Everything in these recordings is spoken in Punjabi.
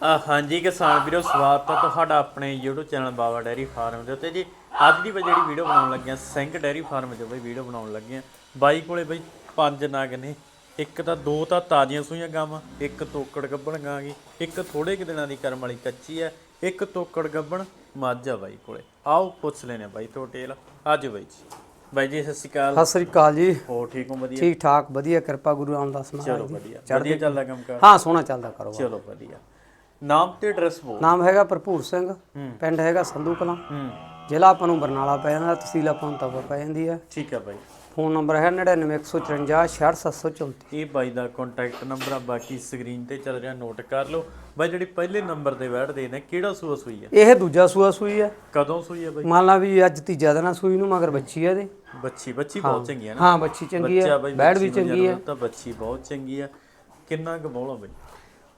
ਆ ਹਾਂਜੀ ਕਿਸਾਨ ਵੀਰੋ ਸਵਾਗਤ ਹੈ ਤੁਹਾਡਾ ਆਪਣੇ YouTube channel Baba dairy farm ਦੇ ਉੱਤੇ। ਜੀ ਅੱਜ ਦੀ ਬ- ਜਿਹੜੀ ਵੀਡੀਓ ਬਣਾਉਣ ਲੱਗੇ ਸਿੰਘ ਡੈਰੀ ਫਾਰਮ ਜੋ ਬਈ ਵੀਡੀਓ ਬਣਾਉਣ ਲੱਗੇ ਬਾਈ ਕੋਲੇ ਬਈ ਪੰਜ ਨਗ ਨੇ। ਇੱਕ ਤਾਂ ਦੋ ਤਾਂ ਤਾਜ਼ੀਆਂ ਸੂਈਆਂ ਗਾਵਾਂ ਇੱਕ ਤੋਕੜ ਗੱਬਣ ਗਾਂ ਗੀ ਇੱਕ ਥੋੜੇ ਕਿ ਦਿਨਾਂ ਦੀ ਕਰਮ ਵਾਲੀ ਕੱਚੀ ਆ ਇੱਕ ਤੋਕੜ ਗੱਬਣ ਮੱਝ ਆ ਬਾਈ ਕੋਲੇ। ਆਓ ਪੁੱਛ ਲੈਨੇ ਬਾਈ ਤੋਂ ਟੇਲ ਆਜੋ ਬਾਈ ਜੀ। ਬਾਈ ਜੀ ਸਤਿ ਸ਼੍ਰੀ ਅਕਾਲ। ਸਤਿ ਸ੍ਰੀ ਅਕਾਲ ਜੀ। ਹੋ ਠੀਕ ਹੋ? ਵਧੀਆ। ਠੀਕ ਠਾਕ ਵਧੀਆ ਕਿਰਪਾ ਗੁਰੂ ਰਾਮਦਾਸ ਚਲੋ ਮਹਾਰਾਜ ਦੀ। ਵਧੀਆ। ਵਧੀਆ ਚੱਲਦਾ ਕੰਮ ਕਰ। ਹਾਂ ਸੋਹਣਾ ਚੱਲਦਾ ਕਾਰੋਬਾਰ। ਚਲੋ ਵਧੀਆ। ਨਾਮ ਤੇ ਐਡਰੈਸ ਬੋਲ। ਨਾਮ ਹੈਗਾ ਭਰਪੂਰ ਸਿੰਘ ਪਿੰਡ ਹੈਗਾ ਸੰਧੂ ਕਲਾਂ। ਹੂੰ। ਜ਼ਿਲ੍ਹਾ ਆਪਾਂ ਨੂੰ ਬਰਨਾਲਾ ਪੈ ਜਾਂਦਾ ਤਹਿਸੀਲ ਆਪਾਂ ਨੂੰ ਤਵਾ ਪੈ ਜਾਂਦੀ ਹੈ। ਠੀਕ ਆ ਬਾਈ। ਫੋਨ ਨੰਬਰ ਹੈ 99154 66734 ਇਹ ਬਾਈ ਦਾ ਕੰਟੈਕਟ ਨੰਬਰ ਆ ਬਾਕੀ ਸਕਰੀਨ ਤੇ ਚੱਲ ਰਿਹਾ ਨੋਟ ਕਰ ਲਓ। ਬਾਈ ਜਿਹੜੀ ਪਹਿਲੇ ਨੰਬਰ ਤੇ ਬੈਠਦੇ ਨੇ ਕਿਹੜਾ ਸੂਆ ਸੂਈ ਆ ਇਹ ਦੂਜਾ ਸੂਆ ਸੂਈ ਹੈ। ਕਦੋਂ ਸੂਈ ਆ ਬਾਈ? ਮੰਨ ਲਾ ਵੀ ਅੱਜ ਤੀਜਾ ਦਿਨ ਆ ਸੂਈ ਨੂੰ ਮਗਰ ਬੱਚੀ ਹੈ ਇਹਦੇ। ਬੱਚੀ ਬੱਚੀ ਬਹੁਤ ਚੰਗੀ ਆ ਨਾ? ਹਾਂ ਬੱਚੀ ਚੰਗੀ ਹੈ ਬੈੜ ਵੀ ਚੰਗੀ ਹੈ। ਦਿੱਤਾ, ਬੱਚੀ ਬਹੁਤ ਚੰਗੀ ਆ ਕਿੰਨਾ ਕੁ ਬੋਲਾ ਬਾਈ?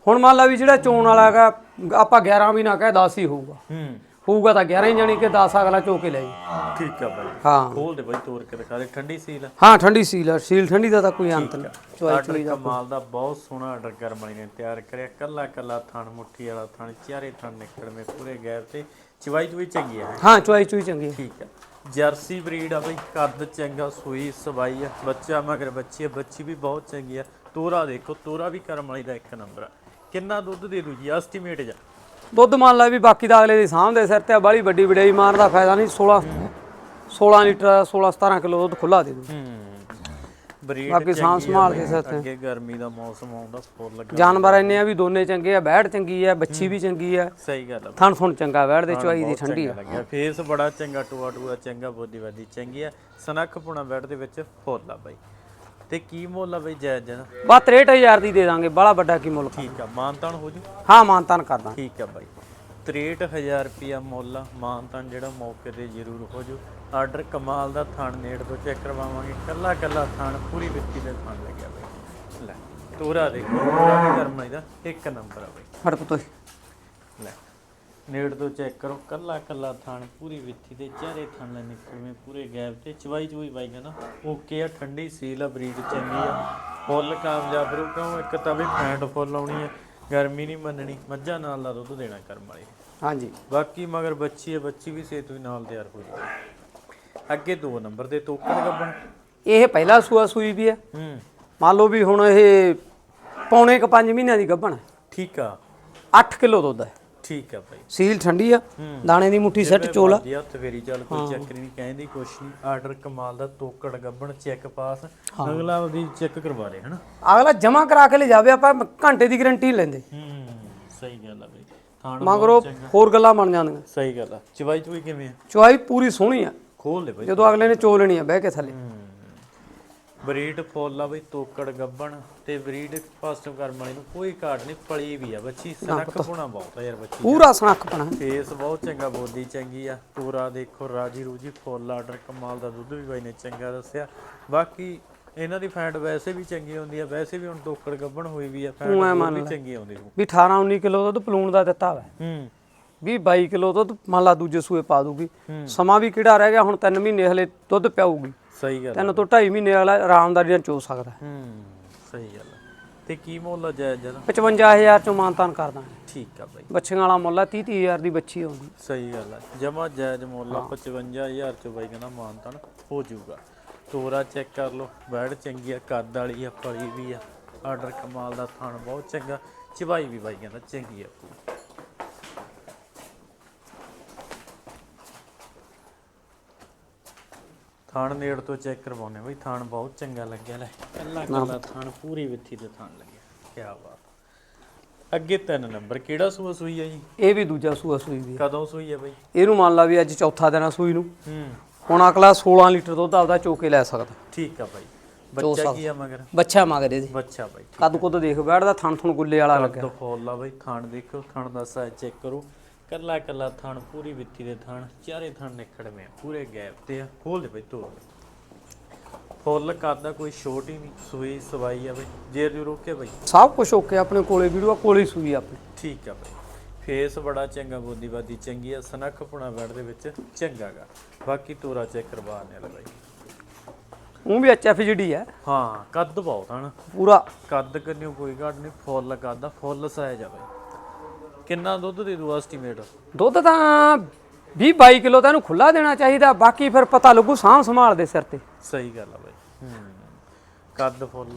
ਹੁਣ ਮੰਨ ਲਾ ਵੀ ਜਿਹੜਾ ਚੋਣ ਵਾਲਾ ਹੈਗਾ ਆਪਾਂ 11 ਵੀ ਨਾ ਕਹੇ 10 ਹੀ ਹੋਊਗਾ। ਹੂੰ। ਹੋਊਗਾ ਤਾਂ 11 ਹੀ ਜਾਣੀ ਕਿ 10 ਅਗਲਾ ਚੋ ਕੇ ਲੈ ਜੀ। ਠੀਕ ਆ ਬਾਈ। ਹਾਂ। ਖੋਲ ਦੇ ਬਾਈ ਤੋੜ ਕੇ ਦਿਖਾ ਦੇ ਠੰਡੀ ਸੀਲ ਆ। ਹਾਂ ਠੰਡੀ ਸੀਲ ਆ। ਸੀਲ ਠੰਡੀ ਦਾ ਤਾਂ ਕੋਈ ਅੰਤ ਨਹੀਂ। ਚੋਈ ਆਰਡਰ ਕਮਾਲ ਦਾ ਬਹੁਤ ਸੋਹਣਾ ਆਰਡਰ ਕਰਮ ਵਾਲੀ ਨੇ ਤਿਆਰ ਕਰਿਆ। ਕੱਲਾ ਕੱਲਾ ਥਣ ਮੁੱਠੀ ਵਾਲਾ ਥਣ ਚਾਰੇ ਥਣ ਨਿਕਲਵੇਂ ਪੂਰੇ ਗੈਰ ਤੇ। ਚਵਾਈ ਚੁਈ ਚੰਗੀ ਆ। ਹਾਂ ਚੋਈ ਚੋਈ ਚੰਗੀ ਹੈ ਠੀਕ ਆ। ਜਰਸੀ ਬਰੀਡ ਆ ਬਈ ਕੱਦ ਚੰਗਾ ਸੂਈ ਸਵਾਈ ਆ। ਬੱਚਾ ਮਗਰ ਬੱਚੀ ਆ ਬੱਚੀ ਵੀ ਬਹੁਤ ਚੰਗੀ ਆ। ਤੋਰਾ ਦੇਖੋ ਤੋਰਾ ਵੀ ਕਰਮ ਵਾਲੀ ਦਾ ਇੱਕ ਨੰਬਰ ਆ। ਕਿੰਨਾ ਦੁੱਧ ਦੇ ਦੂ ਜੀ ਐਸਟੀਮੇਟ ਜਾ ਦੁੱਧ ਮੰਨ ਲਾ ਵੀ ਬਾਕੀ ਦਾ ਅਗਲੇ ਦੀ ਸਾਹਮਣੇ ਸਿਰ ਤੇ ਬਾਲੀ ਵੱਡੀ ਵਡਿਆਈ ਮਾਰਨ ਦਾ ਫਾਇਦਾ ਨਹੀਂ 16 16 ਲੀਟਰ 16 17 ਕਿਲੋ ਦੁੱਧ ਖੁੱਲਾ ਦੇ ਦੂ ਬਰੀਡ ਬਾਕੀ ਸਾਂਭ ਸੰਭਾਲ ਕੇ ਸਿਰ ਤੇ। ਅੱਗੇ ਗਰਮੀ ਦਾ ਮੌਸਮ ਆਉਂਦਾ ਸਪੋਰ ਲੱਗਾ। ਜਾਨਵਰ ਇੰਨੇ ਆ ਵੀ ਦੋਨੇ ਚੰਗੇ ਆ ਬੈੜ ਚੰਗੀ ਆ ਬੱਚੀ ਵੀ ਚੰਗੀ ਆ। ਸਹੀ ਗੱਲ ਆ। ਥਣ ਥਣ ਚੰਗਾ ਬੈੜ ਦੇ ਚੁਆਈ ਦੀ ਠੰਡੀ ਆ। ਲੱਗਿਆ। ਫੇਸ ਬੜਾ ਚੰਗਾ ਟੂਆ ਟੂਆ ਚੰਗਾ ਬੋਦੀ ਵਾਦੀ ਚੰਗੀ ਆ। ਸਨੱਖ ਪੁਣਾ ਬੈਡ ਦੇ ਵਿੱਚ ਫੁੱਲ ਆ ਬਾਈ। ਤੇ ਕੀ ਮੁੱਲ ਆ ਬਾਈ ਜਾਇਜ਼ ਜਨਾ? ਬਾ 63000 ਦੀ ਦੇ ਦਾਂਗੇ ਬੜਾ ਵੱਡਾ ਕੀ ਮੁੱਲ ਠੀਕ ਆ ਮਾਨਤਾਨ ਹੋ ਜੂ? ਹਾਂ ਮਾਨਤਾਨ ਕਰ ਦਾਂਗੇ। ਠੀਕ ਆ ਬਾਈ। 63000 ਰੁਪਿਆ ਮੁੱਲ ਆ ਮਾਨਤਾਨ ਜਿਹੜਾ ਮੌਕੇ ਤੇ ਜ਼ਰੂਰ ਹੋ ਜੂ। ਆਰਡਰ ਕਮਾਲ ਦਾ ਥਣ ਨੇੜ ਤੋਂ ਚੈੱਕ ਕਰਵਾਵਾਂਗੇ। ਕੱਲਾ ਕੱਲਾ ਥਣ ਪੂਰੀ ਵਿੱਤੀ ਦੇ ਥਣ ਲੱਗਿਆ ਬਾਈ। ਲੈ ਤੋਰਾ ਦੇਖੋ ਕਰਮ ਇਹਦਾ ਇੱਕ ਨੰਬਰ ਆ ਬਾਈ। ਹਟ ਪੁੱਤੋ ਲੈ। ਨੇੜ ਤੋਂ ਚੈੱਕ ਕਰੋ ਕੱਲਾ ਕੱਲਾ ਥਣ ਪੂਰੀ ਵਿੱਥੀ ਦੇ ਚਾਰੇ ਥਣ ਲੈ ਨਿਕਲਵੇਂ ਪੂਰੇ ਗੈਪ ਤੇ ਚਵਾਈ ਚਵਾਈ ਬਾਈ ਕਹਿੰਦਾ ਓਕੇ ਆ ਠੰਡੀ ਸੀਲ ਆ ਬਰੀਡ ਚੰਗੀ ਆ ਫੁੱਲ ਕਾਮਯਾਬ ਰੂ ਕਿਉਂ ਇੱਕ ਤਾਂ ਵੀ ਫੈਂਟ ਫੁੱਲ ਆਉਣੀ ਆ ਗਰਮੀ ਨਹੀਂ ਮੰਨਣੀ ਮੱਝਾਂ ਨਾਲ ਦਾ ਦੁੱਧ ਦੇਣਾ ਕਰਮ ਵਾਲੇ। ਹਾਂਜੀ। ਬਾਕੀ ਮਗਰ ਬੱਚੀ ਹੈ ਬੱਚੀ ਵੀ ਸੇਤ ਵੀ ਨਾਲ ਤਿਆਰ ਹੋ ਜਾਊਗੀ। ਅੱਗੇ ਦੋ ਨੰਬਰ ਦੇ ਤੋਕੜ ਗੱਬਣ। ਇਹ ਪਹਿਲਾ ਸੂਆ ਸੂਈ ਵੀ ਹੈ ਹੂੰ। ਮੰਨ ਲਓ ਵੀ ਹੁਣ ਇਹ ਪੌਣੇ ਕ 5 ਮਹੀਨਿਆਂ ਦੀ ਗੱਭਣ ਠੀਕ ਆ। 8 ਕਿਲੋ ਦੁੱਧ ਹੈ ਠੀਕ ਆ ਬਾਈ। ਸੀਲ ਠੰਡੀ ਆ ਦਾਣੇ ਦੀ ਮੁੱਠੀ ਸੈੱਟ ਚੋਲਾ ਜੀ ਹੱਥ ਫੇਰੀ ਚੱਲ ਕੋਈ ਚੱਕਰ ਨਹੀਂ ਕਹਿੰਦੀ ਕੁਛ ਨਹੀਂ ਆਰਡਰ ਕਮਾਲ ਦਾ ਤੋਕੜ ਗੱਬਣ ਚੈੱਕ ਪਾਸ ਅਗਲਾ ਉਹਦੀ ਚੈੱਕ ਕਰਵਾ ਲੈ ਹਨਾ? ਅਗਲਾ ਜਮਾ ਕਰਾ ਕੇ ਲੈ ਜਾਵੇ ਆਪਾਂ ਘੰਟੇ ਦੀ ਗਾਰੰਟੀ ਲੈਂਦੇ। ਹੂੰ ਸਹੀ ਗੱਲ ਆ ਬਈ। ਮਗਰੋਂ ਹੋਰ ਗੱਲਾਂ ਬਣ ਜਾਂਦੀਆਂ। ਸਹੀ ਗੱਲ ਆ। ਚਵਾਈ ਚਵਾਈ ਕਿਵੇਂ ਆ? ਚੁਆਈ ਪੂਰੀ ਸੋਹਣੀ ਆ। ਖੋਲ ਲੈ ਬਈ। ਜਦੋਂ ਅਗਲੇ ਨੇ ਚੋ ਲੈਣੀ ਆ ਬਹਿ ਕੇ ਥੱਲੇ। ਬਰੀਡ ਫੁੱਲ ਆ ਬਈ ਤੋਕੜ ਗੱਬਣ ਤੇ ਬਰੀਡ ਪਾਸਟਮ ਕਰਮ ਵਾਲੀ ਨੂੰ ਕੋਈ ਘਾਟ ਨਹੀਂ ਪਲੀ ਵੀ ਆ ਬੱਚੀ ਸਨੱਖ ਪੁਣਾ ਬਹੁਤ ਆ ਯਾਰ ਬੱਚੀ ਪੂਰਾ ਸਣਖਪਣਾ ਫੇਸ ਬਹੁਤ ਚੰਗਾ ਬੋਦੀ ਚੰਗੀ ਆ। ਪੂਰਾ ਦੇਖੋ ਰਾਜੀ ਰੂਜੀ ਫੁੱਲ ਆਰਡਰ ਕਮਾਲ ਦਾ ਦੁੱਧ ਵੀ ਬਾਈ ਨੇ ਚੰਗਾ ਦੱਸਿਆ। ਬਾਕੀ ਇਹਨਾਂ ਦੀ ਫੈਟ ਵੈਸੇ ਵੀ ਚੰਗੀ ਹੁੰਦੀ ਆ ਵੈਸੇ ਵੀ ਹੁਣ ਤੋਕੜ ਗੱਬਣ ਹੋਈ ਵੀ ਆ ਫੈਟ ਵੀ ਚੰਗੀ ਆਉਂਦੀ ਹੋਊ। ਵੀ 18 19 ਕਿਲੋ ਦੁੱਧ ਪਲੂਣ ਦਾ ਦਿੱਤਾ ਵਾ। ਹੂੰ। ਵੀ 22 ਕਿਲੋ ਦੁੱਧ ਮੰਨ ਲਾ ਦੂਜੇ ਸੂਏ ਪਾ ਦੂਗੀ। ਸਮਾਂ ਵੀ ਕਿਹੜਾ ਰਹਿ ਗਿਆ ਹੁਣ 3 ਮਹੀਨੇ ਹਲੇ ਦੁੱਧ ਪਿਆਊਗੀ। ਸਹੀ ਗੱਲ ਤਿੰਨ ਤੋਂ 2.5 ਮਹੀਨੇ ਵਾਲਾ ਆਰਾਮਦਾਰੀ ਨਾਲ ਚੋ ਸਕਦਾ। ਹੂੰ ਸਹੀ ਗੱਲ। ਤੇ ਕੀ ਮੁੱਲ ਜਾਇਜ਼ ਜਰਾ 55000 ਚੋਂ ਮਾਨਤਾਨ ਕਰ ਦਾਂਗੇ। ਠੀਕ ਆ ਬਾਈ। ਬੱਚੀਆਂ ਵਾਲਾ ਮੁੱਲ ਆ 30 30000 ਦੀ ਬੱਚੀ ਆਉਂਦੀ ਸਹੀ ਗੱਲ ਆ। ਜਮਾ ਜਾਇਜ਼ ਮੁੱਲ ਆ 55000 ਚ ਬਾਈ ਕਹਿੰਦਾ ਮਾਨਤਨ ਹੋ ਜਾਊਗਾ। ਤੋਰਾ ਚੈੱਕ ਕਰ ਲਓ ਬੈੜ ਚੰਗੀ ਆ ਕੱਦ ਵਾਲੀ ਆ ਪਲੀ ਵੀ ਆ। ਆਰਡਰ ਕਮਾਲ ਦਾ ਥਣ ਬਹੁਤ ਚੰਗਾ। ਚਵਾਈ ਵੀ ਬਾਈ ਕਹਿੰਦਾ ਚੰਗੀ ਆ। ਪੂਰੀ। ਥਣ ਨੇੜ ਤੋਂ ਚੈੱਕ ਕਰਵਾਉਨੇ ਬਈ ਥਣ ਬਹੁਤ ਚੰਗਾ ਲੱਗਿਆ ਲੈ। ਕੱਲਾ ਕੱਲਾ ਥਣ ਪੂਰੀ ਵਿੱਥੀ ਦੇ ਥਣ ਲੱਗਿਆ। ਕੀ ਬਾਤ। ਅੱਗੇ ਤਿੰਨ ਨੰਬਰ ਕਿਹੜਾ ਸੂਆ ਸੂਈ ਆ ਜੀ? ਇਹ ਵੀ ਦੂਜਾ ਸੂਆ ਸੂਈ ਵੀ। ਕਦੋਂ ਸੂਈ ਆ ਬਈ? ਇਹਨੂੰ ਮੰਨ ਲਾ ਵੀ ਅੱਜ ਚੌਥਾ ਦਿਨ ਆ ਸੂਈ ਨੂੰ। ਹੂੰ। ਹੁਣ ਅਗਲਾ 16 ਲੀਟਰ ਦੁੱਧ ਆਪਦਾ ਚੋ ਕੇ ਲੈ ਸਕਦਾ। ਠੀਕ ਆ ਬਾਈ। ਬੱਚਾ ਕੀ ਆ ਮਗਰ? ਬੱਚਾ ਮਗਰ ਇਹਦੇ। ਬੱਚਾ ਬਾਈ ਕੱਦ ਕੁੱਦ ਦੇਖ ਬੈਠਦਾ ਥਣ ਥਣ ਗੁੱਲੇ ਵਾਲਾ ਲੱਗਿਆ। ਤੋਂ ਫੋਲ ਲਾ ਬਾਈ ਥਣ ਦੇਖੋ ਥਣ ਦਾ ਸਾਈਜ਼ ਚੈੱਕ ਕਰੋ। ਕੱਲਾ ਕੱਲਾ ਥਣ ਪੂਰੀ ਵਿੱਤੀ ਦੇ ਥਣ ਚਾਰੇ ਥਣ ਨਿਕੜਵੇਂ ਆ, ਪੂਰੇ ਗੈਪ ਤੇ ਆ ਖੋਲ ਦੇ ਬਾਈ ਤੋੜ ਫੁੱਲ ਕਰਦਾ ਕੋਈ ਛੋਟ ਹੀ ਨਹੀਂ ਸੂਈ ਸਵਾਈ ਆ ਬਾਈ ਜੇਰ ਜੂ ਰੋਕੇ ਬਾਈ? ਸਭ ਕੁਝ ਓਕੇ ਆਪਣੇ ਕੋਲੇ ਵੀਡੀਓ ਕੋਲੇ ਹੀ ਸੂਈ ਆਪਣੀ। ਠੀਕ ਆ ਬਾਈ। ਫੇਸ ਬੜਾ ਚੰਗਾ ਬੋਦੀ ਬਾਦੀ ਚੰਗੀ ਆ ਸਨੱਖ ਪੁਣਾ ਬੈਡ ਦੇ ਵਿੱਚ ਚੰਗਾਗਾ ਬਾਕੀ ਤੋਰਾ ਚੈੱਕ ਕਰਵਾ ਨੇ ਬਾਈ। ਉਹ ਵੀ ਐਚਐਫ ਜਿਹੜੀ ਹੈ ਹਾਂ ਕੱਦ ਬਹੁਤ ਹਨ ਪੂਰਾ। ਕੱਦ ਕੰਨਿਓ ਕੋਈ ਘਾਟ ਨਹੀਂ ਫੁੱਲ ਆ ਫੁੱਲ ਸਾਈਜ਼ ਆ ਬਾਈ। ਕਿੰਨਾ ਦੁੱਧ ਦੇ ਦੂ ਐਸਟੀਮੇਟ ਦੁੱਧ ਤਾਂ 20 22 ਕਿਲੋ ਤਾਂ ਇਹਨੂੰ ਖੁੱਲਾ ਦੇਣਾ ਚਾਹੀਦਾ ਬਾਕੀ ਫਿਰ ਪਤਾ ਲੱਗੂ ਸਾਂਭ ਸੰਭਾਲ ਦੇ ਸਿਰ ਤੇ। ਸਹੀ ਗੱਲ ਆ ਬਾਈ। ਕੱਦ ਫੁੱਲ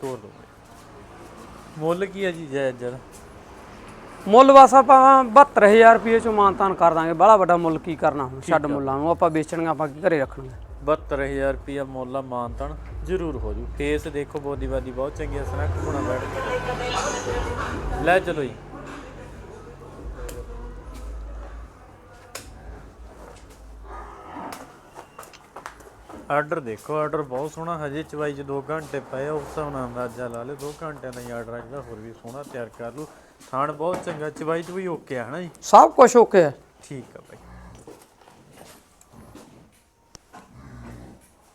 ਤੋਰ ਦੋ ਮੁੱਲ ਕੀ ਆ ਜੀ ਜਾਇਜ਼ ਜਰਾ ਮੁੱਲ ਬਸ ਆਪਾਂ 72000 ਰੁਪਏ ਚੋਂ ਮਾਨਤਾਨ ਕਰ ਦਾਂਗੇ। ਬੜਾ ਵੱਡਾ ਮੁੱਲ ਕੀ ਕਰਨਾ ਹੁਣ ਛੱਡ ਮੁੱਲਾਂ ਨੂੰ। ਆਪਾਂ ਵੇਚਣੀਆਂ ਆਪਾਂ ਕੀ ਘਰੇ ਰੱਖਣੀਆਂ? 72000 ਰੁਪਿਆ ਮੁੱਲ ਆ ਮਾਨਤਨ ਜ਼ਰੂਰ ਹੋ ਜੂ। ਫੇਸ ਦੇਖੋ ਬੋਦੀਵਾਦੀ ਬਹੁਤ ਚੰਗੀ ਆ ਸਨਾ ਘੁਣਾ ਬੈਠ ਲੈ ਚਲੋ ਜੀ। ਆਰਡਰ ਦੇਖੋ ਆਰਡਰ ਬਹੁਤ ਸੋਹਣਾ ਹਜੇ ਚਵਾਈ ਚ 2 ਘੰਟੇ ਪਏ ਉਸ ਹਿਸਾਬ ਨਾਲ ਅੰਦਾਜ਼ਾ ਲਾ ਲਿਓ 2 ਘੰਟਿਆਂ ਦਾ ਹੀ ਆਰਡਰ ਰੱਖਦਾ ਹੋਰ ਵੀ ਸੋਹਣਾ ਤਿਆਰ ਕਰ ਲੂ ਥਾਣ ਬਹੁਤ ਚੰਗਾ ਚਵਾਈ ਚ ਵੀ ਓਕੇ ਆ ਹਨਾ ਜੀ? ਸਭ ਕੁਝ ਓਕੇ ਹੈ ਠੀਕ ਆ ਬਾਈ।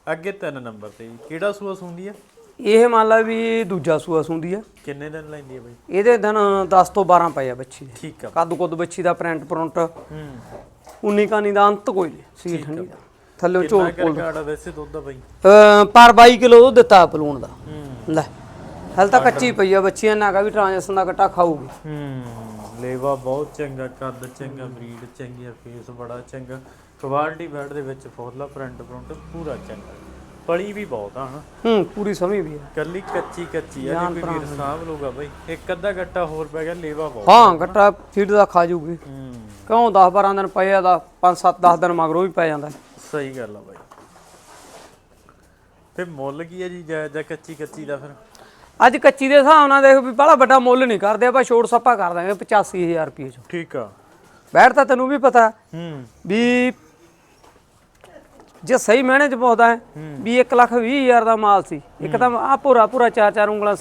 ਅੱਗੇ ਤਿੰਨ ਨੰਬਰ ਤੇ ਜੀ ਕਿਹੜਾ ਸੂਆ ਸੁੰਦੀ ਆ? ਇਹ ਮੰਨ ਲਾ ਵੀ ਦੂਜਾ ਸੂਆ ਸੁੰਦੀ ਆ। ਕਿੰਨੇ ਦਿਨ ਲੈਂਦੀ ਆ ਬਾਈ? ਇਹਦੇ ਦਿਨ 10 ਤੋਂ 12 ਪਏ ਆ ਬੱਚੀ ਦੇ। ਠੀਕ ਆ। ਕੱਦ ਕੁੱਦ ਬੱਚੀ ਦਾ ਪ੍ਰਿੰਟ ਪ੍ਰਿੰਟ ਹੂੰ। 19 ਕਾਨੀ ਦਾ ਅੰਤ ਕੋਈ ਨਹੀਂ ਸੀ ਠੰਡੀ ਦਾ ਥੱਲੇ ਝੋਲ ਕਿੰਨਾ ਕਰ ਗਾੜਾ ਵੈਸੇ ਦੁੱਧ ਆ ਬਾਈ? ਪਰ 22 ਕਿਲੋ ਦੁੱਧ ਦਿੱਤਾ ਪਲੂਣ ਦਾ। ਲੈ ਹਲ ਤਾਂ ਕੱਚੀ ਪਈ ਆ ਬੱਚੀ ਇਹਨਾਂ ਕਾ ਵੀ ਟ੍ਰਾਂਜੈਕਸ਼ਨ ਦਾ ਕੱਟਾ ਖਾਊਗੀ। ਹੂੰ ਲੇਵਾ ਬਹੁਤ ਚੰਗਾ ਕੱਦ ਚੰਗਾ ਬਰੀਡ ਚੰਗੀ ਆ ਫੇਸ ਬੜਾ ਚੰਗਾ। ਕੁਆਲਿਟੀ ਬੈਡ ਦੇ ਵਿੱਚ ਫੋਰਲਾ ਪ੍ਰਿੰਟ ਪ੍ਰਿੰਟ ਪੂਰਾ ਚੰਗਾ। ਪਲੀ ਵੀ ਬਹੁਤ ਆ ਹਨਾ? ਹੂੰ ਪੂਰੀ ਸਮੀ ਵੀ ਆ। ਕੱਲੀ ਕੱਚੀ ਕੱਚੀ ਆ ਜੇ ਕੋਈ ਵੀਰ ਲੂਗਾ ਬਾਈ ਇੱਕ ਅੱਧਾ ਗੱਟਾ ਹੋਰ ਪੈ ਗਿਆ ਲੇਵਾ ਬਹੁਤ ਹਾਂ ਕੱਟਾ ਫੀਡ ਦਾ ਖਾ ਜੂਗੀ। ਹੂੰ। ਕਿਉਂ 10 12 ਦਿਨ ਪਏ ਆ ਦਾ 5 7 10 ਦਿਨ ਮਗਰੋਂ ਵੀ ਪੈ ਜਾਂਦਾ। ਸਹੀ ਗੱਲ ਆ ਬਾਈ। ਤੇ ਮੁੱਲ ਕੀ ਹੈ ਜੀ ਜਾਇਜ਼ ਜਾਂ ਕੱਚੀ ਕੱਚੀ ਦਾ ਫਿਰ? ਅੱਜ ਕੱਚੀ ਦੇ ਹਿਸਾਬ ਨਾਲ ਦੇਖ ਵੀ ਬੜਾ ਵੱਡਾ ਮੁੱਲ ਨਹੀਂ ਕਰਦੇ ਆਪਾਂ ਛੋੜ ਸੱਪਾ ਕਰ ਦਾਂਗੇ 85000 ਰੁਪਏ ਚ। ਠੀਕ ਆ। ਬੈਠ ਤਾਂ ਤੈਨੂੰ ਵੀ ਪਤਾ ਹੂੰ। ਵੀ ਜੇ ਸਹੀ ਮਹਿਣੇ ਚ ਪਾਉਂਦਾ ਹੈ। ਵੀ 1 ਲੱਖ 20 ਹਜ਼ਾਰ ਦਾ ਮਾਲ ਸੀ ਇੱਕ ਤਾਂ ਆ ਪੂਰਾ ਪੂਰਾ ਚਾਰ ਚਾਰ ਉਂਗਲਾਂ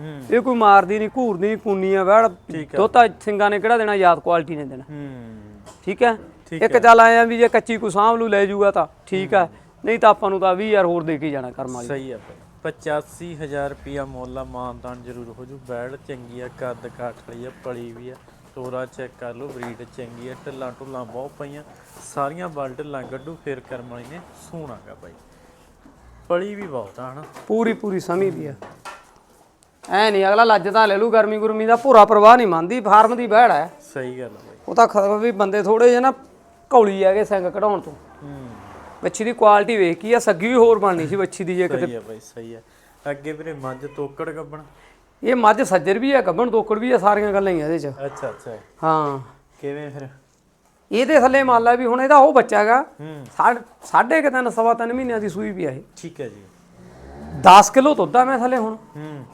ਹੂੰ। ਇਹ ਕੋਈ ਮਾਰਦੀ ਨਹੀਂ ਘੂਰਦੀ ਨਹੀਂ ਕੂਨੀ ਆ। ਵੜ ਦੋਤਾ ਸਿੰਘਾਂ ਨੇ ਕਿਹੜਾ ਦੇਣਾ ਯਾਦ ਕੁਆਲਿਟੀ ਨੇ ਦੇਣਾ। ਹੂੰ। ਠੀਕ ਹੈ ਇੱਕ ਚੱਲ ਆਇਆ ਵੀ ਜੇ ਕੱਚੀ ਕੋਈ ਸਾਂਭ ਲੂ ਲੈ ਜਾਊਗਾ ਤਾਂ ਠੀਕ ਹੈ ਨਹੀਂ ਤਾਂ ਆਪਾਂ ਨੂੰ ਤਾਂ 20000 ਹੋਰ ਦੇ ਕੇ ਜਾਣਾ ਕਰਮ ਵਾਲੀ। ਸਹੀ ਆ ਬਾਈ 85000 ਰੁਪਿਆ ਮੁੱਲ ਆ ਮਾਨਦਾਨ ਜ਼ਰੂਰ ਹੋ ਜੂ। ਬੈੜ ਚੰਗੀ ਆ ਕੱਦ ਕਾਠ ਲਈ ਆ ਪਲੀ ਵੀ ਆ। ਤੋਰਾ ਚੈੱਕ ਕਰ ਲਓ ਬਰੀਡ ਚੰਗੀ ਆ ਢਿੱਲਾਂ ਢੁੱਲਾਂ ਬਹੁਤ ਪਈਆਂ। ਸਾਰੀਆਂ ਬਲ ਢਿੱਲਾਂ ਗੱਡੂ ਫੇਰ ਕਰਮ ਵਾਲੀ ਨੇ ਸੋਹਣਾਗਾ ਬਾਈ। ਪਲੀ ਵੀ ਬਹੁਤ ਆ ਹਨਾ? ਪੂਰੀ ਪੂਰੀ ਸਮੀ ਦੀ ਆ। ਐ ਨਹੀਂ ਅਗਲਾ ਲੱਜ ਤਾਂ ਲੈ ਲੂ ਗਰਮੀ ਗੁਰਮੀ ਦਾ ਪੂਰਾ ਪ੍ਰਵਾਹ ਨਹੀਂ ਮੰਨਦੀ ਫਾਰਮ ਦੀ ਬਹਿੜ ਹੈ ਸਹੀ ਗੱਲ ਆ ਉਹ ਤਾਂ ਖ- ਵੀ ਬੰਦੇ ਥੋੜੇ ਜਿਹੇ ਨਾ ਕੌਲੀ ਹੈਗੇ ਸਿੰਘ ਕਢਾਉਣ ਤੋਂ। ਹੂੰ ਬੱਚੀ ਦੀ ਕੁਆਲਿਟੀ ਵੇਖ ਕੀ ਆ ਸੱਗੀ ਵੀ ਹੋਰ ਬਣਨੀ ਸੀ ਬੱਚੀ ਦੀ ਜੇ ਕਿਤੇ। ਸਹੀ ਆ ਬਾਈ ਸਹੀ ਆ। ਅੱਗੇ ਵੀਰੇ ਮੱਝ ਤੋਕੜ ਗੱਬਣ? ਇਹ ਮੱਝ ਸੱਜਰ ਵੀ ਆ ਗੱਭਣ ਤੋਕੜ ਵੀ ਆ ਸਾਰੀਆਂ ਗੱਲਾਂ ਹੀ ਆ ਇਹਦੇ ਚ। ਅੱਛਾ ਅੱਛਾ। ਹਾਂ। ਕਿਵੇਂ ਫਿਰ? ਇਹਦੇ ਥੱਲੇ ਮੰਨ ਲਾ ਵੀ ਹੁਣ ਇਹਦਾ ਉਹ ਬੱਚਾ ਹੈਗਾ ਹੂੰ। ਸਾਢ- ਸਾਢੇ ਕੁ ਤਿੰਨ ਸਵਾ ਤਿੰਨ ਮਹੀਨਿਆਂ ਦੀ ਸੂਈ ਵੀ ਆ ਇਹ। ਠੀਕ ਹੈ ਜੀ। 10 ਕਿਲੋ ਦੁੱਧ ਆ ਮੈਂ ਥੱਲੇ ਹੁਣ। ਹੂੰ।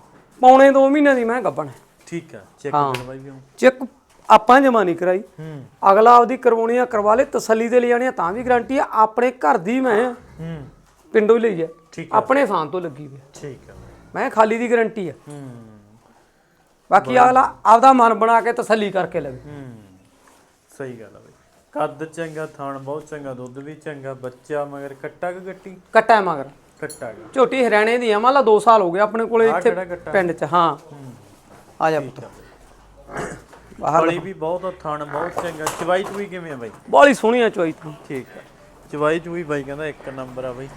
ਪੌਣੇ 2 ਮਹੀਨਿਆਂ ਦੀ ਮੈਂ ਗੱਭਣ ਠੀਕ ਆ ਚੈੱਕ ਹਾਂ। ਕਰਵਾਈ ਵੀ ਹੂੰ ਚੈੱਕ ਆਪਾਂ ਜਮਾ ਨਹੀਂ ਕਰਾਈ। ਹੂੰ। ਅਗਲਾ ਆਪਦੀ ਕਰਵਾਉਣੀ ਆ ਕਰਵਾ ਲੇ ਤਸੱਲੀ ਤੇ ਲੈ ਜਾਣੀ ਆ ਤਾਂ ਵੀ ਗਾਰੰਟੀ ਆ ਆਪਣੇ ਘਰ ਦੀ ਮੈਂ ਹੂੰ। ਪਿੰਡੋਂ ਹੀ ਲਈ ਆ। ਆਪਣੇ ਥਾਂ ਤੋਂ ਲੱਗੀ ਵੀ। ਠੀਕ ਆ ਮੈਂ। ਖਾਲੀ ਦੀ ਗਾਰੰਟੀ ਆ। ਹੂੰ। ਬਾਕੀ ਅਗਲਾ ਆਪਦਾ ਮਨ ਬਣਾ ਕੇ ਤਸੱਲੀ ਕਰਕੇ ਲਵੇ। ਹੂੰ। ਸਹੀ ਗੱਲ ਆ ਬਈ। ਕੱਦ ਚੰਗਾ ਥਾਣ ਬਹੁਤ ਚੰਗਾ ਦੁੱਧ ਵੀ ਚੰਗਾ ਬੱਚਾ ਮਗਰ ਕੱਟਾ ਕਿ ਗੱਟੀ? ਕੱਟਾ ਮਗਰ। ਕੱਟਾ ਝੋਟੀ ਹਰਿਆਣੇ ਦੀ ਆ ਮੰਨ ਲਾ 2 ਸਾਲ ਹੋ ਗਏ ਆਪਣੇ ਕੋਲੇ ਇੱਥੇ ਪਿੰਡ 'ਚ ਹਾਂ। ਆ ਜਾ ਬਈ ਬਾਹਰ ਵੀ ਬਹੁਤ ਥਾਣ ਬਹੁਤ ਚੰਗਾ। ਚਵਾਈ ਚੂਈ ਕਿਵੇਂ ਆ ਬਾਈ? ਬਾਲੀ ਸੋਹਣੀ ਆ ਚੋਈ ਤਾਂ। ਠੀਕ ਆ। ਚਵਾਈ ਚੂਈ ਬਾਈ ਕਹਿੰਦਾ ਇੱਕ ਨੰਬਰ ਆ ਬਾਈ।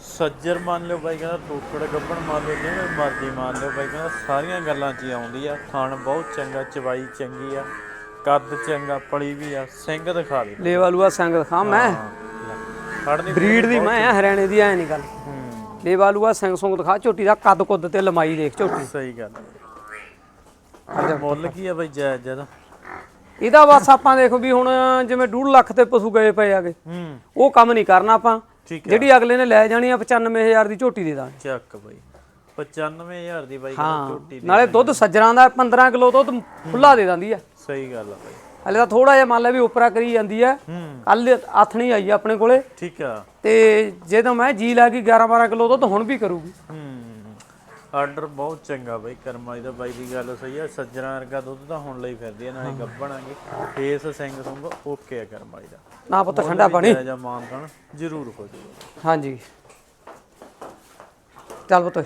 ਸੱਜਰ ਮੰਨ ਲਿਓ ਬਾਈ ਕਹਿੰਦਾ ਟੋਕੜ ਗੱਬਣ ਮੰਨ ਲਿਓ ਜਿਵੇਂ ਮਰਜ਼ੀ ਮੰਨ ਲਿਓ ਬਾਈ ਕਹਿੰਦਾ ਸਾਰੀਆਂ ਗੱਲਾਂ 'ਚ ਹੀ ਆਉਂਦੀ ਆ। ਥਾਣ ਬਹੁਤ ਚੰਗਾ ਚਵਾਈ ਚੰਗੀ ਆ। ਕੱਦ ਚੰਗਾ ਪਲੀ ਵੀ ਆ। ਸਿੰਘ ਦਿਖਾ ਦੇ। ਲੇਵਾ ਲੂਆ ਸੰਗ ਦਿਖਾ ਮੈਂ। ਖੜਨੀ ਬਰੀਡ ਦੀ ਮੈਂ ਆ ਹਰਿਆਣੇ ਦੀ ਐ ਨਹੀਂ ਗੱਲ। ਲੇਵਾ ਲੂਆ ਸਿੰਘ ਸੁੰਗ ਦਿਖਾ ਝੋਟੀ ਦਾ ਕੱਦ ਕੁੱਦ ਤੇ ਲੰਮਾਈ ਦੇਖ ਝੋਟੀ। ਸਹੀ ਗੱਲ ਮੁੱਲ ਕੀ ਆ ਬਾਈ ਜਾਇਜ਼ ਜਦਾ ਇਹਦਾ ਬਸ ਆਪਾਂ ਦੇਖੋ ਵੀ ਹੁਣ ਜਿਵੇਂ 2 ਲੱਖ ਤੇ ਪਸ਼ੂ ਗਏ ਪਏ ਆਗੇ। ਹੂੰ। ਉਹ ਕੰਮ ਨਹੀਂ ਕਰਨਾ ਆਪਾਂ। ਠੀਕ ਹੈ ਜਿਹੜੀ ਅਗਲੇ ਨੇ ਲੈ ਜਾਣੀ ਆ 95000 ਦੀ ਝੋਟੀ ਦੇ ਦਾਂਗੇ। ਚੱਕ ਬਾਈ। 95000 ਦੀ ਬਾਈ ਹਾਂ। ਝੋਟੀ ਦੀ ਨਾਲੇ ਦੁੱਧ ਸੱਜਰਾਂ ਦਾ 15 ਕਿਲੋ ਦੁੱਧ ਖੁੱਲਾ ਦੇ ਦਿੰਦੀ ਆ। ਸਹੀ ਗੱਲ ਆ ਬਾਈ। ਹਲੇ ਤਾਂ ਥੋੜਾ ਜਿਹਾ ਮੰਨ ਲੈ ਵੀ ਉਪਰਾ ਕਰੀ ਜਾਂਦੀ ਆ। ਹੂੰ। ਕੱਲ ਆਥਣੀ ਆਈ ਆ ਆਪਣੇ ਕੋਲੇ। ਠੀਕ ਆ। ਤੇ ਜੇ ਤਾਂ ਮੈਂ ਜੀ ਲਾ ਗਈ 11 12 ਕਿਲੋ ਦੁੱਧ ਹੁਣ ਵੀ ਕਰੂਗੀ। ਹੂੰ। ਆਰਡਰ ਬਹੁਤ ਚੰਗਾ ਬਾਈ ਕਰਮਾਈ ਦਾ ਬਾਈ ਦੀ ਗੱਲ ਸਹੀ ਆ ਸੱਜਣਾ ਵਰਗਾ ਦੁੱਧ ਤਾਂ ਹੁਣ ਲਈ ਫਿਰਦੀ ਆ ਨਾਲੇ ਗੱਬਣਾਂਗੇ ਫੇਸ ਸਿੰਘ ਸੁੰਗ ਓਕੇ ਆ ਕਰਮਾਈ ਦਾ। ਨਾ ਪੁੱਤ ਠੰਡਾ ਪਾਣੀ। ਜਾਂ ਮਾਨਕਣ ਜ਼ਰੂਰ ਹੋ ਜਾਊਗਾ। ਹਾਂਜੀ। ਚੱਲ ਪੁੱਤ।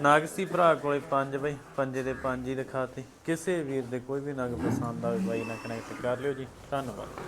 ਨਾਗਸੀ ਭਰਾ ਕੋਲੇ ਪੰਜ ਬਾਈ ਪੰਜੇ ਦੇ ਪੰਜ ਹੀ ਦਿਖਾਤੇ ਕਿਸੇ ਵੀਰ ਦੇ ਕੋਈ ਵੀ ਨਗ ਪਸੰਦ ਆਵੇ ਬਾਈ ਨਾਲ ਕਨੈਕਟ ਕਰ ਲਿਓ ਜੀ। ਧੰਨਵਾਦ।